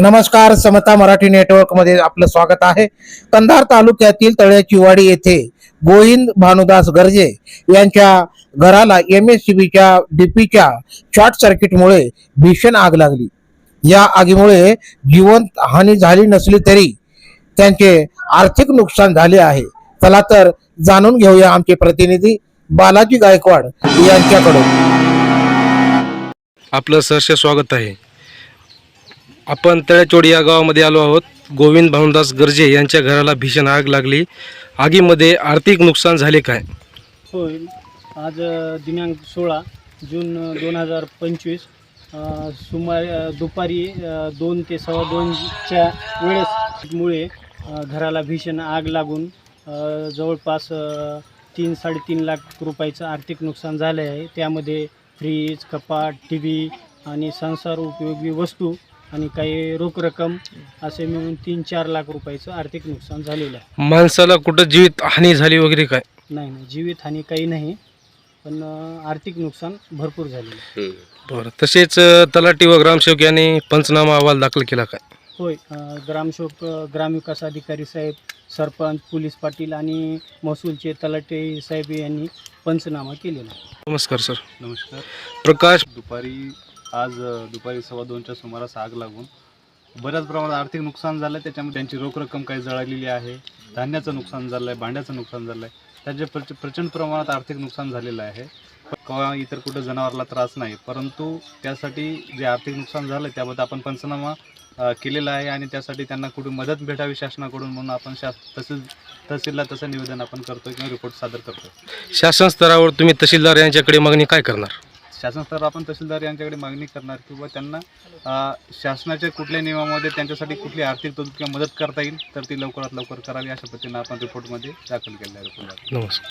नमस्कार समता मराठी नेटवर्कमध्ये आपलं स्वागत आहे. कंधार तालुक्यातील तळ्याचीवाडी येथे गोविंद भानुदास गर्जे यांच्या घराला एम एस बीच्या डीपीच्या शॉर्ट सर्किटमुळे भीषण आग लागली. या आगीमुळे जिवंत हानी झाली नसली तरी त्यांचे आर्थिक नुकसान झाले आहे. चला तर जाणून घेऊया आमचे प्रतिनिधी बालाजी गायकवाड यांच्याकडून. आपलं सहर्ष स्वागत आहे. आपण तळ्याचोडी या गावामध्ये आलो आहोत. गोविंद भानुदास गर्जे यांच्या घराला भीषण आग लागली. आगीमध्ये आर्थिक नुकसान झाले काय? होय आज दिनांक सोळा जून दोन हजार पंचवीस सुमारे दुपारी दोन ते सव्वा दोनच्या वेळेसमुळे घराला भीषण आग लागून जवळपास तीन साडेतीन लाख रुपयाचं आर्थिक नुकसान झालं आहे त्यामध्ये फ्रीज कपाट टी व्ही आणि संसार उपयोगी वस्तू आणि काही रोख रक्कम असे मिळून तीन चार लाख रुपयाचं आर्थिक नुकसान झालेलं आहे. माणसाला कुठं जीवित हानी झाली वगैरे काय? नाही नाही जीवितहानी काही नाही पण अ, आर्थिक नुकसान भरपूर झालेलं आहे. बरं तसेच अ, तलाठी व ग्रामसेवक यांनी पंचनामा अहवाल दाखल केला काय? होय अ, ग्रामसेवक अ, ग्रामविकास अधिकारी साहेब सरपंच पोलीस पाटील आणि महसूलचे तलाटे साहेब यांनी पंचनामा केलेला आहे. नमस्कार सर. नमस्कार. प्रकाश दुपारी आज दुपारी सव्वा दोनच्या सुमारास आग लागून बऱ्याच प्रमाणात आर्थिक नुकसान झालं आहे त्याच्यामुळे त्यांची रोख रक्कम काही जळालेली आहे. धान्याचं नुकसान झालं आहे भांड्याचं नुकसान झालं आहे त्याचे प्रच प्रचंड प्रमाणात आर्थिक नुकसान झालेलं आहे. किंवा इतर कुठं जनावराला त्रास नाही. परंतु त्यासाठी जे आर्थिक नुकसान झालं त्याबद्दल आपण पंचनामा केलेला आहे आणि त्यासाठी त्यांना कुठे मदत भेटावी शासनाकडून म्हणून आपण शा तसेच तहसीलला तसं निवेदन आपण करतो किंवा रिपोर्ट सादर करतो शासन स्तरावर तुम्ही तहसीलदार यांच्याकडे मागणी काय करणार? शासन आपण तहसीलदार यांच्याकडे मागणी करणार किंवा त्यांना अ, शासनाच्या कुठल्या नियमामध्ये त्यांच्यासाठी कुठली आर्थिक तरतूद किंवा मदत करता येईल तर ती लवकरात लवकर करावी अशा पद्धतीनं आपण रिपोर्टमध्ये दाखल केलेलं आहे. रिपोर्ट नमस्कार.